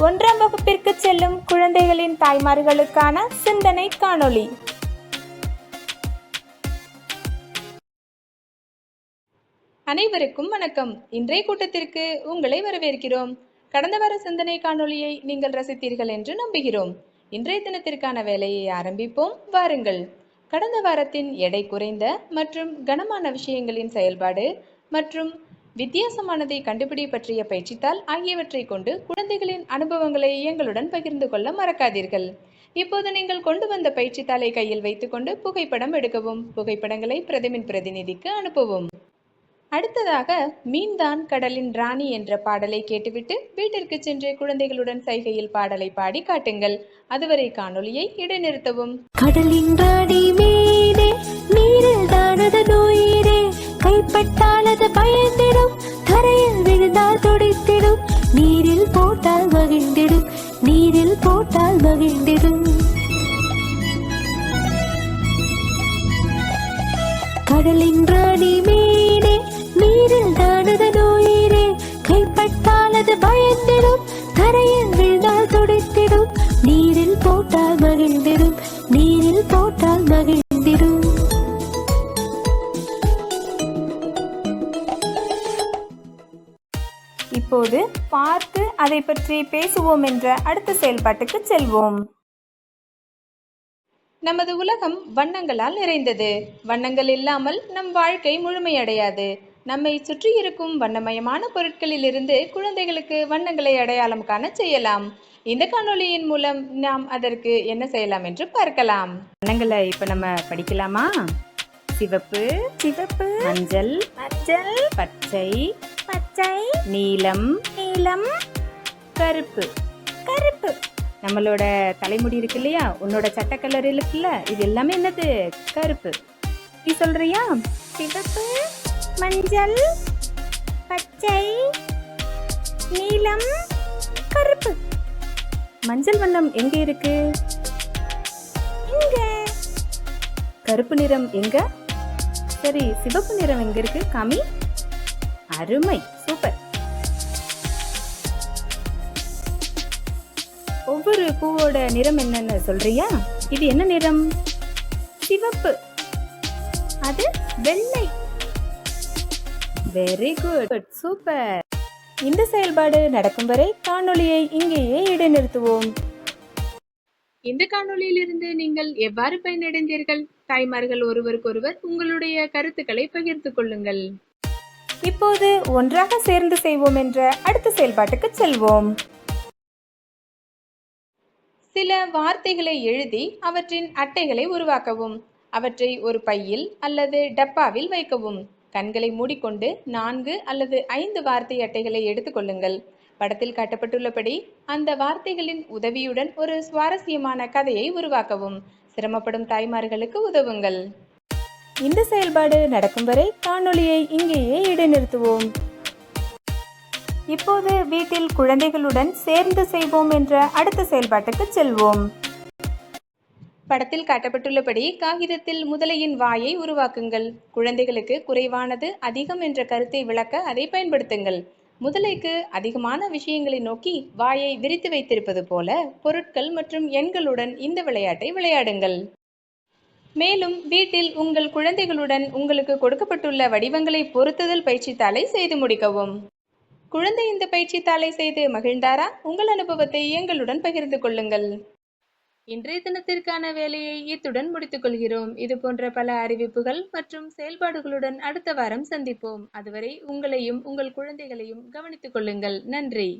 ஒன்றாம் வகுப்பிற்கு செல்லும் குழந்தைகளின் தாய்மார்களுக்கான சிந்தனை காணொளி. அனைவருக்கும் வணக்கம். இன்றைய கூட்டத்திற்கு உங்களை வரவேற்கிறோம். கடந்த வார சிந்தனை காணொளியை நீங்கள் ரசித்தீர்கள் என்று நம்புகிறோம். இன்றைய தினத்திற்கான வேலையை ஆரம்பிப்போம். வாருங்கள். கடந்த வாரத்தின் எடை குறைந்த மற்றும் கனமான விஷயங்களின் செயல்பாடு மற்றும் வித்தியாசமானதை கண்டுபிடி பற்றிய பயிற்சித்தாள் ஆகியவற்றை கொண்டு குழந்தைகளின் அனுபவங்களை எங்களுடன் பகிர்ந்து கொள்ள மறக்காதீர்கள். இப்போது நீங்கள் கொண்டு வந்த பயிற்சித்தாளை கையில் வைத்துக்கொண்டு புகைப்படம் எடுக்கவும் புகைப்படங்களை பிரதமின் பிரதிநிதிக்கு அனுப்பவும். அடுத்ததாக மீன்தான் கடலின் ராணி என்ற பாடலை கேட்டுவிட்டு வீட்டிற்கு சென்று குழந்தைகளுடன் சைகையில் பாடலை பாடி காட்டுங்கள். அதுவரை காணொலியை இடைநிறுத்தவும். கடலின் ராணி மீனே நீரில் தானது நோயிரே கைப்பட்டால் அது பயந்திடும். தரையில் விழுந்தால் துடித்திடும். நீரில் போட்டால் மகிழ்ந்திடும். நீரில் போட்டால் மகிழ்ந்திடும். கடலின் ராணி மீனே நீரில் தானது நோயிரே கைப்பட்டால் அது பயந்திடும். தரையில் விழுந்தால் துடித்திடும். நீரில் போட்டால் மகிழ்ந்திடும். நீரில் போட்டால் இப்போது பார்த்து அதை பற்றி பேசுவோம் என்ற அடுத்த செயல்பாட்டுக்கு செல்வோம். நமது உலகம் வண்ணங்களால் நிறைந்தது. வண்ணங்கள் இல்லாமல் நம் வாழ்க்கை முழுமையடையாது. நம்மை சுற்றி இருக்கும் வண்ணமயமான பொருட்களிலிருந்து குழந்தைகளுக்கு வண்ணங்களை அடையாளம் காண செய்யலாம். இந்த காணொளியின் மூலம் நாம் அதற்கு என்ன செய்யலாம் என்று பார்க்கலாம். வண்ணங்களை இப்ப நம்ம படிக்கலாமா? சிவப்பு சிவப்பு மஞ்சள் மஞ்சள் பச்சை பச்சை நீலம் நீலம் கருப்பு கருப்பு. நம்மளோட தலைமுடி இருக்கு இல்லையா? உன்னோட சட்டை கலர் இருக்குல்ல? இது எல்லாமே என்னது? கருப்பு. நீ சொல்றியா? சிவப்பு மஞ்சள் பச்சை நீலம் கருப்பு. மஞ்சள் வண்ணம் எங்க இருக்கு? இங்க கருப்பு நிறம் எங்க? சரி சிவப்பு நிறம் எங்க இருக்கு? காமி. அருமை சூப்பர் ஒவ்வொரு பூவோட நிறம் என்னன்னு சொல்றியா? இது என்ன நிறம்? சிவப்பு. அது வெள்ளை. வெரி குட் சூப்பர் இந்த செயல்பாடு நடக்கும் வரை காணொளியை இங்கேயே இடைநிறுத்துவோம். இந்த காணொளியிலிருந்து நீங்கள் எவ்வாறு பயனடைந்தீர்கள்? தாய்மார்கள் ஒருவருக்கொருவர் உங்களுடைய கருத்துக்களை பகிர்ந்து கொள்ளுங்கள். இப்போது ஒன்றாக சேர்ந்து செய்வோம் என்ற அடுத்த செயல்பாட்டுக்கு செல்வோம். சில வார்த்தைகளை எழுதி அவற்றின் அட்டைகளை உருவாக்கவும் அவற்றை ஒரு பையில் அல்லது டப்பாவில் வைக்கவும். கண்களை மூடிக்கொண்டு நான்கு அல்லது ஐந்து வார்த்தை அட்டைகளை எடுத்துக்கொள்ளுங்கள் படத்தில் காட்டப்பட்டுள்ளபடி அந்த வார்த்தைகளின் உதவியுடன் ஒரு சுவாரஸ்யமான கதையை உருவாக்கவும். சிரமப்படும் தாய்மார்களுக்கு உதவுங்கள். இந்த செயல்பாடு நடக்கும் வரை காணொளியை இங்கேயே இடைநிறுத்துவோம். இப்போது வீட்டில் குழந்தைகளுடன் சேர்ந்து செய்வோம் என்ற அடுத்த செயல்பாட்டுக்கு செல்வோம். படத்தில் காட்டப்பட்டுள்ளபடி காகிதத்தில் முதலையின் வாயை உருவாக்குங்கள். குழந்தைகளுக்கு குறைவானது அதிகம் என்ற கருத்தை விளக்க அதை பயன்படுத்துங்கள். முதலைக்கு அதிகமான விஷயங்களை நோக்கி வாயை விரித்து வைத்திருப்பது போல பொருட்கள் மற்றும் எண்களுடன் இந்த விளையாட்டை விளையாடுங்கள். மேலும் வீட்டில் உங்கள் குழந்தைகளுடன் உங்களுக்கு கொடுக்கப்பட்டுள்ள வடிவங்களை பொருத்துதல் பயிற்சித்தாளை செய்து முடிக்கவும். குழந்தை இந்த பயிற்சித்தாளை செய்து மகிழ்ந்தாரா? உங்கள் அனுபவத்தை எங்களுடன் பகிர்ந்து கொள்ளுங்கள். இன்றைய தினத்திற்கான வேலையை இத்துடன் முடித்துக் கொள்கிறோம் இது போன்ற பல அறிவிப்புகள் மற்றும் செயல்பாடுகளுடன் அடுத்த வாரம் சந்திப்போம். அதுவரை உங்களையும் உங்கள் குழந்தைகளையும் கவனித்துக் கொள்ளுங்கள். நன்றி.